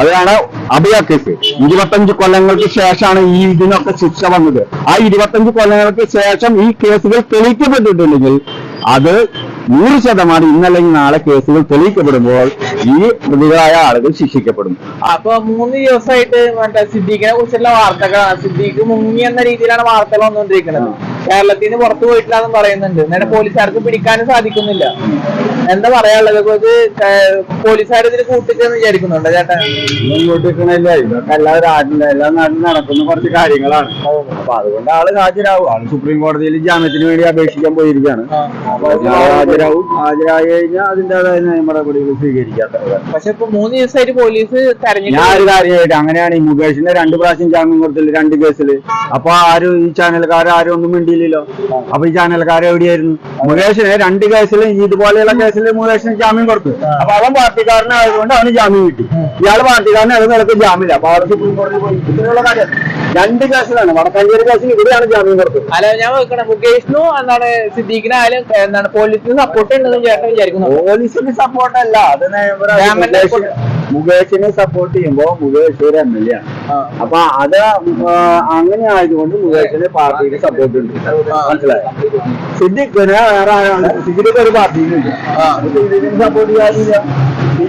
അതാണ് അഭയ കേസ്. ഇരുപത്തഞ്ച് കൊല്ലങ്ങൾക്ക് ശേഷമാണ് ഈ ഇതിനൊക്കെ ശിക്ഷ വന്നത്. ആ ഇരുപത്തഞ്ച് കൊല്ലങ്ങൾക്ക് ശേഷം ഈ കേസുകൾ തെളിയിക്കപ്പെട്ടിട്ടുണ്ടെങ്കിൽ അത് നൂറ് ശതമാനം ഇന്നല്ലെങ്കിൽ നാളെ കേസുകൾ തെളിയിക്കപ്പെടുമ്പോൾ ഈ പ്രതികളായ ആളുകൾ ശിക്ഷിക്കപ്പെടും. അപ്പൊ മൂന്ന് ദിവസമായിട്ട് മറ്റേ സിദ്ദീഖിനെ കുറിച്ചുള്ള വാർത്തകളാണ്. സിദ്ദീഖ് മുങ്ങി എന്ന രീതിയിലാണ് വാർത്തകൾ വന്നുകൊണ്ടിരിക്കുന്നത്. കേരളത്തിൽ നിന്ന് പുറത്തു പോയിട്ടില്ലാന്നും പറയുന്നുണ്ട്. നേരെ പോലീസുകാർക്ക് പിടിക്കാനും സാധിക്കുന്നില്ല. എന്താ പറയാനുള്ളത്? പോലീസുകാർ ഇതിന് കൂട്ടിച്ചെന്ന് വിചാരിക്കുന്നുണ്ട് ചേട്ടാ? കൂട്ടിക്കണില്ല ഇതൊക്കെ എല്ലാ നാട്ടിലും എല്ലാ നാട്ടിലും നടക്കുന്ന കുറച്ച് കാര്യങ്ങളാണ്. അപ്പൊ അതുകൊണ്ട് ആൾ ഹാജരാകും ആൾ സുപ്രീം കോടതിയിൽ ജാമ്യത്തിന് വേണ്ടി അപേക്ഷിക്കാൻ പോയിരിക്കുകയാണ് ആൾ ഹാജരാകും ഹാജരായി കഴിഞ്ഞാൽ അതിന്റേതായ നിയമ നടപടികൾ സ്വീകരിക്കാത്തത് പക്ഷെ ഇപ്പൊ മൂന്ന് ദിവസമായിട്ട് പോലീസ് തെരഞ്ഞെടുപ്പ് ഞാൻ ഒരു കാര്യമായിട്ട് അങ്ങനെയാണ് ഈ മുകേഷിന്റെ രണ്ട് പ്രാവശ്യം ജാമ്യം കൊടുത്തില്ല? രണ്ട് കേസിൽ അപ്പൊ ആരും ഈ ചാനലുകാരും ആരും ഒന്നും മിണ്ടിയില്ലല്ലോ അപ്പൊ ഈ ചാനലുകാർ എവിടെയായിരുന്നു? മുകേഷിനെ രണ്ട് കേസിലും ഇതുപോലെയുള്ള കേസിൽ മുകേഷിന് ജാമ്യം കൊടുത്തു. അപ്പൊ അവൻ പാർട്ടിക്കാരനായതുകൊണ്ട് അവന് ജാമ്യം കിട്ടി. ഇയാൾ പാർട്ടിക്കാരനായത് നിലയ്ക്ക് ജാമ്യമില്ല. അപ്പൊ അവർ സുപ്രീം പോയി. ഇങ്ങനെയുള്ള കാര്യം രണ്ട് കേസിലാണ്. വടക്കാഞ്ചേരി കേസിൽ ഇവിടെയാണ് ജാമ്യം കൊടുത്തത്. അല്ല ഞാൻ വെക്കണം മുകേഷിനും എന്താണ് സിദ്ദീഖിനായാലും എന്താണ് പോലീസിന് സപ്പോർട്ട് ഉണ്ടെന്ന് ചേട്ടൻ വിചാരിക്കുന്നു. പോലീസിന് സപ്പോർട്ട് അല്ല. അത് മുകേഷിനെ സപ്പോർട്ട് ചെയ്യുമ്പോ മുകേഷ് ഒരു എം എൽ എ ആണ്. അപ്പൊ അത് അങ്ങനെ ആയതുകൊണ്ട് മുകേഷിന് പാർട്ടിയിൽ സപ്പോർട്ട് ഉണ്ട് മനസ്സിലായോ? സിദ്ദിഖിന് വേറെ ആരാണ്? സിദ്ദിഖ് ഒരു പാർട്ടിയിലില്ല സിദ്ദിഖിന് സപ്പോർട്ട് ചെയ്യാനില്ല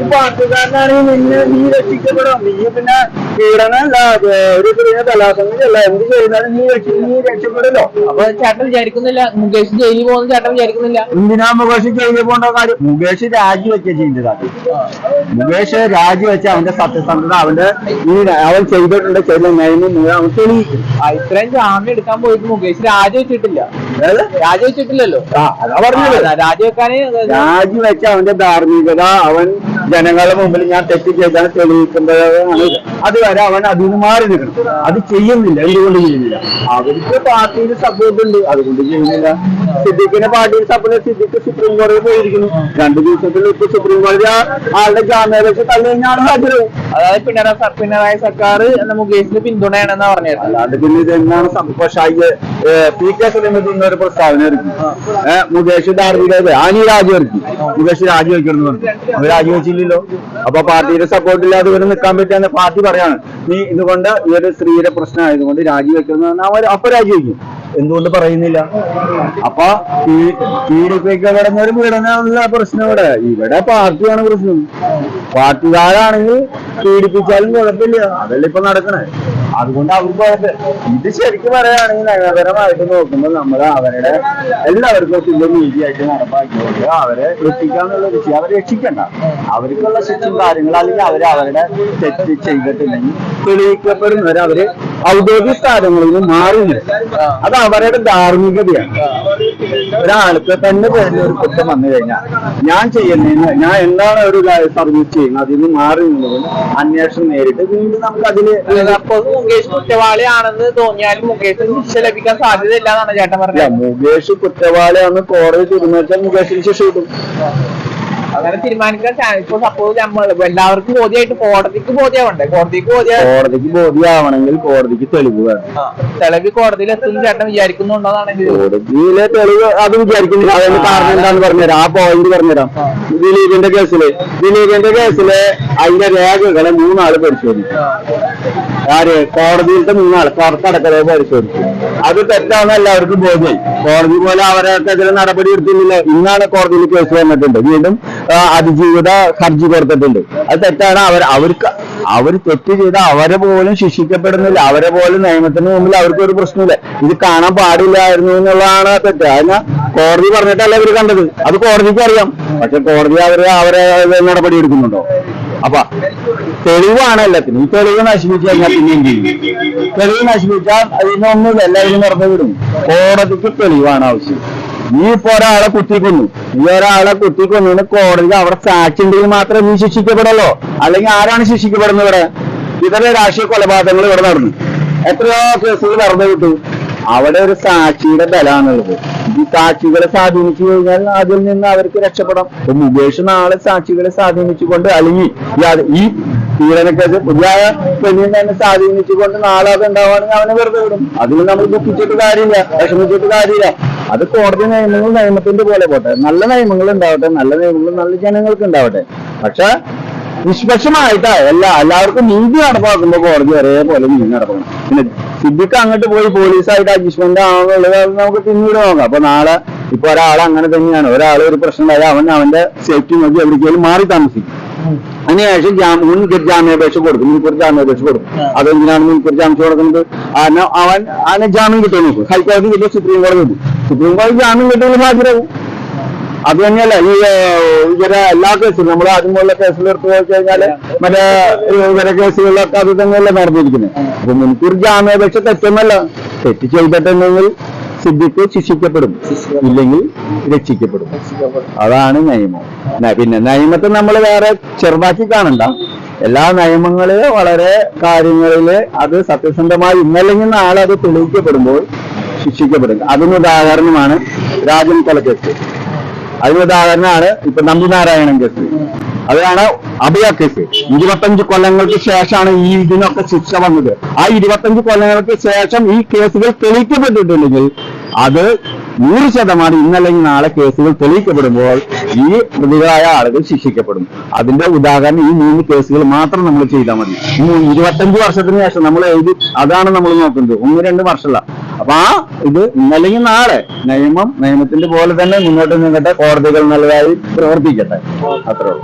ഈ പാർട്ടിക്കാരനാണെങ്കിൽ നിന്നെ നീ രക്ഷിക്കപ്പെടും നീ പിന്നെ പീഡനല്ല ഒരു സ്ത്രീയെ തലാസംഗല്ല എന്ത് ചെയ്താലും നീ രക്ഷി നീ രക്ഷപ്പെടുമല്ലോ. അപ്പൊ ചേട്ടൻ വിചാരിക്കുന്നില്ല മുകേഷ് ജയിലിൽ പോകുന്ന ചേട്ടൻ വിചാരിക്കുന്നില്ല. എന്തിനാ മുകേഷ് ജയിലിൽ പോകേണ്ട കാര്യം? മുകേഷ് രാജിവെച്ച ചെയ്യേണ്ടതാണ് മുകേഷ് രാജിവെച്ച അവന്റെ സത്യസന്ധത അവന്റെ ഈ അവൻ ചെയ്തിട്ടുണ്ട് ചെയ്ത നിയമം അവൻ തെളിയിക്കും. ഇത്രയും ജാമ്യം എടുക്കാൻ പോയിട്ട് മുകേഷ് രാജിവെച്ചിട്ടില്ല. രാജിവെച്ചിട്ടില്ലല്ലോ. അതാ പറഞ്ഞത്. രാജിവെക്കാന് രാജിവെച്ച അവന്റെ ധാർമ്മികത അവൻ ജനങ്ങളുടെ മുമ്പിൽ ഞാൻ തെറ്റ് ചെയ്താണ് തെളിയിക്കുമ്പോഴാണ് അതുവരെ അവൻ അതിൽ നിന്ന് മാറി നിൽക്കണം. അത് ചെയ്യുന്നില്ല. എന്തുകൊണ്ട് ചെയ്യുന്നില്ല? അവർക്ക് പാർട്ടിയിൽ സപ്പോർട്ട് ഉണ്ട്. അതുകൊണ്ട് ചെയ്യുന്നില്ല. സിദ്ദിഖിന്റെ പാർട്ടിയിൽ സപ്പോർട്ട് സിദ്ദിഖ് സുപ്രീം കോടതി പോയിരിക്കുന്നു. രണ്ടു ദിവസത്തിൽ ഇപ്പൊ സുപ്രീം കോടതി ആളുടെ ജാമ്യാപേക്ഷ തള്ളി കഴിഞ്ഞാണ് ഹാജരാവും. അതായത് പിണറായി പിണറായി സർക്കാർ എന്ന മുകേഷിന് പിന്തുണയാണെന്ന് പറഞ്ഞത് അല്ലാണ്ട് പിന്നെ ഇത് എന്താണ് സംഭവം? പക്ഷേ പി കെ സുരേന്ദ്രൻ ഒരു പ്രസ്താവന ഇറക്കി. മുകേഷ് ധാർമ്മിക ആനി രാജിവെക്കി മുകേഷ് രാജിവെക്കണം എന്ന് പറഞ്ഞു. അത് രാജിവെച്ചില്ലല്ലോ അപ്പൊ പാർട്ടിയുടെ സപ്പോർട്ട് ഇല്ലാതെ ഇവരെ നിൽക്കാൻ പറ്റുന്ന പാർട്ടി പറയാണ്. നീ ഇതുകൊണ്ട് ഈ ഒരു സ്ത്രീയുടെ പ്രശ്നം ആയതുകൊണ്ട് അവർ അപ്പൊ രാജിവെക്കും. എന്തുകൊണ്ട് പറയുന്നില്ല? അപ്പൊ ഈ- കിടന്നൊരു ഒരു പീഡനമുള്ള പ്രശ്നം ഇവിടെ. ഇവിടെ പാർട്ടിയാണ് പ്രശ്നം. പാർട്ടിക്കാരാണെങ്കിൽ പീഡിപ്പിച്ചാലും കുഴപ്പമില്ല. അതല്ലേ ഇപ്പൊ നടക്കണേ. അതുകൊണ്ട് അവർക്ക് കുഴപ്പമില്ല. ഇത് ശരിക്കും പറയുകയാണെങ്കിൽ നയപരമായിട്ട് നോക്കുമ്പോൾ നമ്മൾ അവരുടെ എല്ലാവർക്കും തുല്യ നീതിയായിട്ട് നടപ്പാക്കിക്കൊണ്ട് അവരെ രക്ഷിക്കാന്നുള്ള വിഷയം അവരെ രക്ഷിക്കണ്ട. അവർക്കുള്ള ശിക്ഷയും കാര്യങ്ങൾ അല്ലെങ്കിൽ അവർ അവരുടെ തെറ്റ് ചെയ്തിട്ടില്ലെങ്കിൽ തെളിയിക്കപ്പെടുന്നവരെ അവർ ഔദ്യോഗിക സ്ഥാനങ്ങളിൽ നിന്ന് മാറി അത് അവരുടെ ധാർമ്മികതയാണ്. ഒരാൾക്ക് തന്നെ പേരിൽ ഒരു കുറ്റം വന്നു കഴിഞ്ഞാൽ ഞാൻ ചെയ്യുന്നതിന് ഞാൻ എന്താണ് ഒരു സർവീസ് ചെയ്യുന്നത്? അതിൽ നിന്ന് മാറി നിന്നുകൊണ്ട് അന്വേഷണം നേരിട്ട് വീണ്ടും നമുക്ക് അതിൽ അപ്പൊ മുകേഷ് കുറ്റവാളിയാണെന്ന് തോന്നിയാലും മുകേഷിന് ശിക്ഷ ലഭിക്കാൻ സാധ്യതയില്ല എന്നാണ് ചേട്ടൻ പറഞ്ഞത്. മുകേഷ് കുറ്റവാളിയാണെന്ന് കോടതി തീരുമാനിച്ചാൽ മുകേഷിന് ശിക്ഷ കിട്ടും. അങ്ങനെ തീരുമാനിക്കാൻ ഇപ്പൊ സപ്പോസ് നമ്മൾ എല്ലാവർക്കും ബോധ്യമായിട്ട് കോടതിക്ക് ബോധ്യമാവണ്ടേ കോടതിക്ക് ബോധ്യം കോടതിക്ക് ബോധ്യമാവണമെങ്കിൽ കോടതിക്ക് തെളിവ് വേണം. തെളിവ് കോടതിയിൽ എത്തുന്ന ചേട്ടൻ വിചാരിക്കുന്നുണ്ടോന്നാണ് കോടതിയിലെ തെളിവ് അത് വിചാരിക്കുന്നില്ല കാരണം എന്താന്ന് പറഞ്ഞുതരാം. ആ പോയിന്റ് പറഞ്ഞുതരാം. ദിലീപിന്റെ കേസിൽ. ദിലീപിന്റെ കേസിൽ അതിന്റെ രേഖകളെ മൂന്നാൾ പരിശോധിച്ചു ആര്? കോടതിയിലത്തെ മൂന്നാൾ പുറത്തടക്കതേ പരിശോധിച്ചു. അത് തെറ്റാണ് എല്ലാവർക്കും ബോധ്യം കോടതി പോലെ അവരൊക്കെതിരെ നടപടി എടുത്തില്ല ഇന്നാണ് കോടതിയിൽ കേസ് വന്നിട്ടുണ്ട്. വീണ്ടും അതിജീവിത ഹർജി കൊടുത്തിട്ടുണ്ട്. അത് തെറ്റാണ്. അവർ അവർക്ക് അവർ തെറ്റ് ചെയ്ത അവരെ പോലും ശിക്ഷിക്കപ്പെടുന്നില്ല. അവരെ പോലും നിയമത്തിന് മുമ്പിൽ അവർക്ക് ഒരു പ്രശ്നമില്ല. ഇത് കാണാൻ പാടില്ലായിരുന്നു എന്നുള്ളതാണ് തെറ്റ്. അതിന് കോടതി പറഞ്ഞിട്ടല്ല ഇവർ കണ്ടത്. അത് കോടതിക്ക് അറിയാം. പക്ഷെ കോടതി അവരെ അവരെ നടപടി എടുക്കുന്നുണ്ടോ? അപ്പൊ തെളിവാണ് എല്ലാത്തിനും. ഈ തെളിവ് നശിപ്പിച്ചു കഴിഞ്ഞാൽ പിന്നെ എന്ത് ചെയ്യും. തെളിവ് നശിപ്പിച്ചാൽ അതിനൊന്നുമില്ല എല്ലാവരും നിറഞ്ഞു വിടും. കോടതിക്ക് തെളിവാണ് ആവശ്യം. നീ ഇപ്പൊ ഒരാളെ കുത്തിക്കൊന്നു. നീ ഒരാളെ കുത്തിക്കൊന്നു കോടതി അവിടെ സാക്ഷി ഉണ്ടെങ്കിൽ മാത്രമേ നീ ശിക്ഷിക്കപ്പെടുള്ളൂ. അല്ലെങ്കിൽ ആരാണ് ശിക്ഷിക്കപ്പെടുന്നത് ഇവിടെ? ഇതര രാഷ്ട്രീയ കൊലപാതകങ്ങൾ ഇവിടെ നടന്നു. എത്രയോ കേസുകൾ നടന്നു വിട്ടു. അവിടെ ഒരു സാക്ഷിയുടെ ബലാണുള്ളത്. ഈ സാക്ഷികളെ സ്വാധീനിച്ചു കഴിഞ്ഞാൽ അതിൽ നിന്ന് അവർക്ക് രക്ഷപ്പെടാം. മുകേഷ് നാളെ സാക്ഷികളെ സ്വാധീനിച്ചുകൊണ്ട് അല്ലെങ്കിൽ ഈ പീഡനക്കേസ് പുതിയ പെണ്ണിനെ തന്നെ സ്വാധീനിച്ചുകൊണ്ട് നാളെ അത് ഉണ്ടാവുകയാണെങ്കിൽ അവനെ വെറുതെ വിടും. അതിൽ നമ്മൾ ദുഃഖിച്ചിട്ട് കാര്യമില്ല വിഷമിച്ചിട്ട് കാര്യമില്ല. അത് കോടതി നിയമങ്ങൾ നിയമത്തിന്റെ പോലെ പോട്ടെ. നല്ല നിയമങ്ങൾ ഉണ്ടാവട്ടെ നല്ല നിയമങ്ങൾ നല്ല ജനങ്ങൾക്ക് ഉണ്ടാവട്ടെ. പക്ഷെ നിഷ്പക്ഷമായിട്ടാ എല്ലാ എല്ലാവർക്കും നീതി നടപ്പാക്കുമ്പോ കോടതി ഒരേപോലെ നീതി നടക്കണം പിന്നെ സിദ്ദിഖ് അങ്ങോട്ട് പോയി പോലീസായിട്ട് അഡ്ജസ്റ്റ്മെന്റ് ആണെന്നുള്ളത് അത് നമുക്ക് പിന്നീട് നോക്കാം. അപ്പൊ നാളെ ഇപ്പൊ ഒരാൾ അങ്ങനെ തന്നെയാണ്. ഒരാൾ ഒരു പ്രശ്നം ഉണ്ടായാൽ അവൻ അവന്റെ സേഫ്റ്റി നോക്കി എവിടേക്കെങ്കിലും മാറി താമസിക്കും. അതിനുശേഷം ജാ- മുൻകൂർ ജാമ്യാപേക്ഷ കൊടുക്കും. മുൻകൂർ ജാമ്യാപേക്ഷ കൊടുക്കും. അതെന്തിനാണ് മുൻകൂർ ജാമ്യം കൊടുക്കുന്നത്? കാരണം അവൻ അവന് ജാമ്യം കിട്ടും നോക്കും ഹൈക്കോടതി കിട്ടിയ സുപ്രീം കോടതി കിട്ടും സുപ്രീം കോടതി ജാമ്യം കിട്ടുമെങ്കിൽ ഹാജരാകും. അത് തന്നെയല്ല ഈ ഇവരെ എല്ലാ കേസിലും നമ്മൾ ആദ്യമുള്ള കേസിൽ എടുത്തു പോയി കഴിഞ്ഞാൽ മറ്റേ ഇവരെ കേസുകളിലൊക്കെ അത് തന്നെയല്ല നടന്നിരിക്കുന്നത്. അപ്പൊ മുൻകൂർ ജാമ്യാപേക്ഷ തെറ്റൊന്നല്ല. തെറ്റ് ചെയ്തിട്ടുണ്ടെങ്കിൽ സിദ്ധിക്ക് ശിക്ഷിക്കപ്പെടും. ഇല്ലെങ്കിൽ രക്ഷിക്കപ്പെടും. അതാണ് നിയമം. പിന്നെ നിയമത്തെ നമ്മൾ വേറെ ചെറുതാക്കി കാണണ്ട. എല്ലാ നിയമങ്ങളിൽ വളരെ കാര്യങ്ങളിൽ അത് സത്യസന്ധമായി ഇന്നല്ലെങ്കിൽ നാളെ അത് തെളിയിക്കപ്പെടുമ്പോൾ ശിക്ഷിക്കപ്പെടും. അതിന് ഉദാഹരണമാണ് രാജൻ കൊലക്കേസ് അതിന് ഉദാഹരണമാണ് ഇപ്പൊ നമ്പിനാരായണൻ കേസ്. അതാണ് അഭയ കേസ്. ഇരുപത്തഞ്ച് കൊല്ലങ്ങൾക്ക് ശേഷമാണ് ഈ ഇതിനൊക്കെ ശിക്ഷ വന്നത്. ആ ഇരുപത്തഞ്ച് കൊല്ലങ്ങൾക്ക് ശേഷം ഈ കേസുകൾ തെളിയിക്കപ്പെട്ടിട്ടുണ്ടെങ്കിൽ അത് നൂറ് ശതമാനം ഇന്നല്ലെങ്കിൽ നാളെ കേസുകൾ തെളിയിക്കപ്പെടുമ്പോൾ ഈ പ്രതികളായ ആളുകൾ ശിക്ഷിക്കപ്പെടും. അതിന്റെ ഉദാഹരണം ഈ മൂന്ന് കേസുകൾ മാത്രം നമ്മൾ ചെയ്താൽ മതി. ഇരുപത്തഞ്ച് വർഷത്തിന് ശേഷം നമ്മൾ എഴുതി അതാണ് നമ്മൾ നോക്കുന്നത്. ഒന്ന് രണ്ട് വർഷമല്ല. അപ്പൊ ആ ഇത് ഇന്നല്ലെങ്കിൽ നാളെ നിയമം നിയമത്തിന്റെ പോലെ തന്നെ മുന്നോട്ട് നീങ്ങട്ടെ കോടതികൾ നല്ലതായി പ്രവർത്തിക്കട്ടെ. അത്രേ ഉള്ളൂ.